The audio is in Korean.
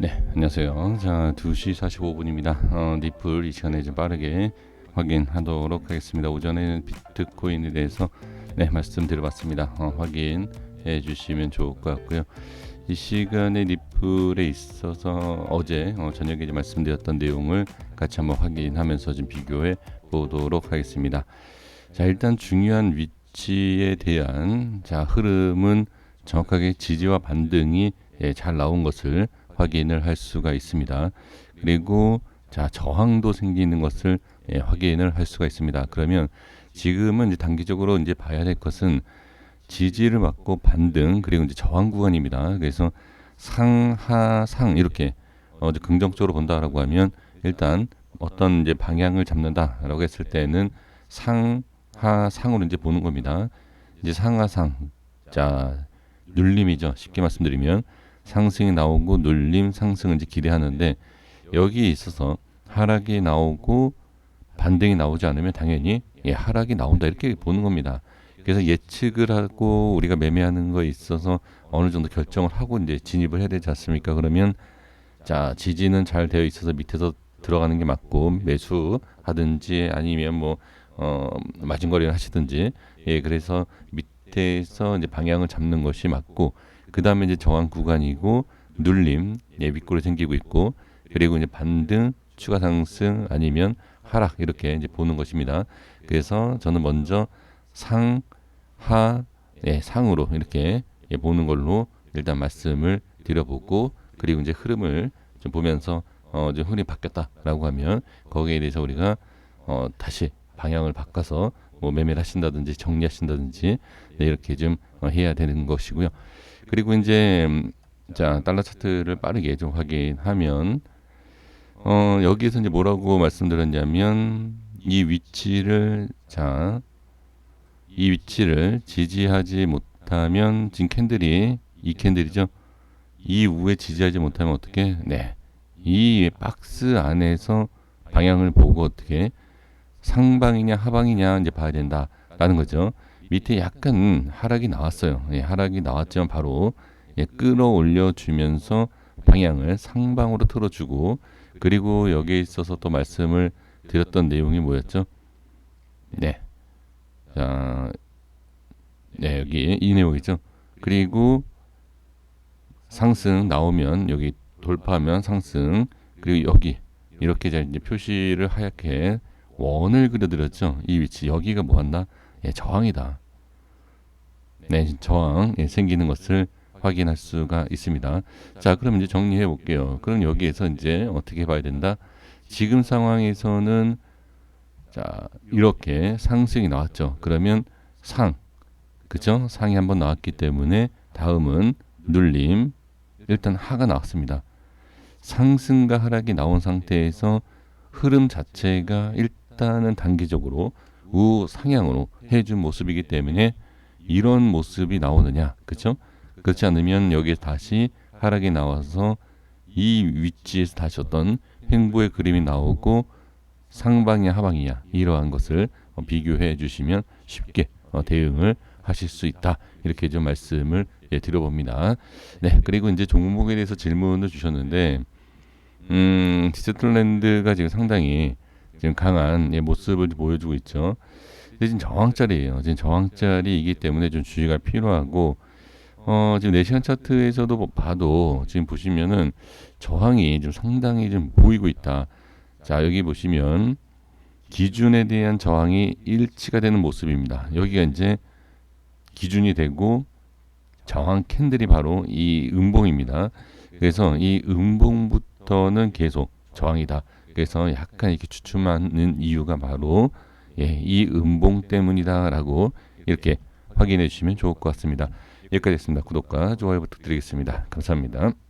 네, 안녕하세요. 자, 2시 45분입니다. 어, 니플 이 시간에 좀 빠르게 확인하도록 하겠습니다. 오전에는 비트코인에 대해서 네, 말씀드려봤습니다. 어, 확인해 주시면 좋을 것 같고요. 이 시간에 니플에 있어서 어제 어, 저녁에 말씀드렸던 내용을 같이 한번 확인하면서 좀 비교해 보도록 하겠습니다. 자, 일단 중요한 위치에 대한 자 흐름은 정확하게 지지와 반등이 예, 잘 나온 것을 확인을 할 수가 있습니다. 그리고 자 저항도 생기는 것을 예, 확인을 할 수가 있습니다. 그러면 지금은 이제 단기적으로 이제 봐야 될 것은 지지를 받고 반등 그리고 이제 저항 구간입니다. 그래서 상하상 이렇게 어, 긍정적으로 본다라고 하면 일단 어떤 이제 방향을 잡는다라고 했을 때는 상하상으로 이제 보는 겁니다. 이제 상하상 자 눌림이죠. 쉽게 말씀드리면 상승이 나오고 눌림 상승을 이제 기대하는데 여기에 있어서 하락이 나오고 반등이 나오지 않으면 당연히 예, 하락이 나온다 이렇게 보는 겁니다. 그래서 예측을 하고 우리가 매매하는 거에 있어서 어느 정도 결정을 하고 이제 진입을 해야 되지 않습니까? 그러면 자 지지는 잘 되어 있어서 밑에서 들어가는 게 맞고 매수 하든지 아니면 뭐 어, 마진거리를 하시든지 예 그래서 밑에서 이제 방향을 잡는 것이 맞고 그 다음에 이제 저항 구간이고 눌림 예 윗골이 생기고 있고 그리고 이제 반등 추가 상승 아니면 하락 이렇게 이제 보는 것입니다. 그래서 저는 먼저 상 하 예, 상으로 이렇게 예, 보는 걸로 일단 말씀을 드려보고 그리고 이제 흐름을 좀 보면서 어, 이제 흐름이 바뀌었다라고 하면 거기에 대해서 우리가 어, 다시 방향을 바꿔서 뭐 매매를 하신다든지 정리하신다든지 네, 이렇게 좀 어, 해야 되는 것이고요. 그리고 이제 음, 자 달러 차트를 빠르게 좀 확인하면 어, 여기에서 이제 뭐라고 말씀드렸냐면 이 위치를 자 이 위치를 지지하지 못하면 지금 캔들이 이 캔들이죠. 이 위에 지지하지 못하면 어떻게? 네. 이 박스 안에서 방향을 보고 어떻게 상방이냐 하방이냐 이제 봐야 된다 라는 거죠. 밑에 약간 하락이 나왔어요. 예, 하락이 나왔지만 바로 예, 끌어올려 주면서 방향을 상방으로 틀어주고 그리고 여기에 있어서 또 말씀을 드렸던 내용이 뭐였죠? 네. 자, 네, 여기 이 내용이죠. 그리고 상승 나오면 여기 돌파하면 상승 그리고 여기 이렇게 이제 표시를 하얗게 원을 그려드렸죠. 이 위치 여기가 뭐한다? 예, 저항이다. 네, 저항 예, 생기는 것을 확인할 수가 있습니다. 자, 그럼 이제 정리해 볼게요. 그럼 여기에서 이제 어떻게 봐야 된다? 지금 상황에서는 자, 이렇게 상승이 나왔죠. 그러면 상, 그죠? 상이 한번 나왔기 때문에 다음은 눌림, 일단 하가 나왔습니다. 상승과 하락이 나온 상태에서 흐름 자체가 일단은 단기적으로 우상향으로 해준 모습이기 때문에 이런 모습이 나오느냐, 그렇죠? 그렇지 않으면 여기에 다시 하락이 나와서 이 위치에서 다시 어떤 횡보의 그림이 나오고 상방이냐 하방이냐 이러한 것을 어, 비교해 주시면 쉽게 어, 대응을 하실 수 있다 이렇게 좀 말씀을 예, 드려봅니다. 네 그리고 이제 종목에 대해서 질문을 주셨는데 음 디지털랜드가 지금 상당히 지금 강한 예, 모습을 보여주고 있죠. 지금 저항짜리예요. 지금 저항짜리이기 때문에 좀 주의가 필요하고 어, 지금 4시간 차트에서도 뭐 봐도 지금 보시면은 저항이 좀 상당히 좀 보이고 있다. 자, 여기 보시면 기준에 대한 저항이 일치가 되는 모습입니다. 여기가 이제 기준이 되고 저항 캔들이 바로 이 음봉입니다. 그래서 이 음봉부터는 계속 저항이다. 그래서 약간 이렇게 추춤하는 이유가 바로 예, 이 음봉 때문이다라고 이렇게 확인해 주시면 좋을 것 같습니다. 여기까지 했습니다. 구독과 좋아요 부탁드리겠습니다. 감사합니다.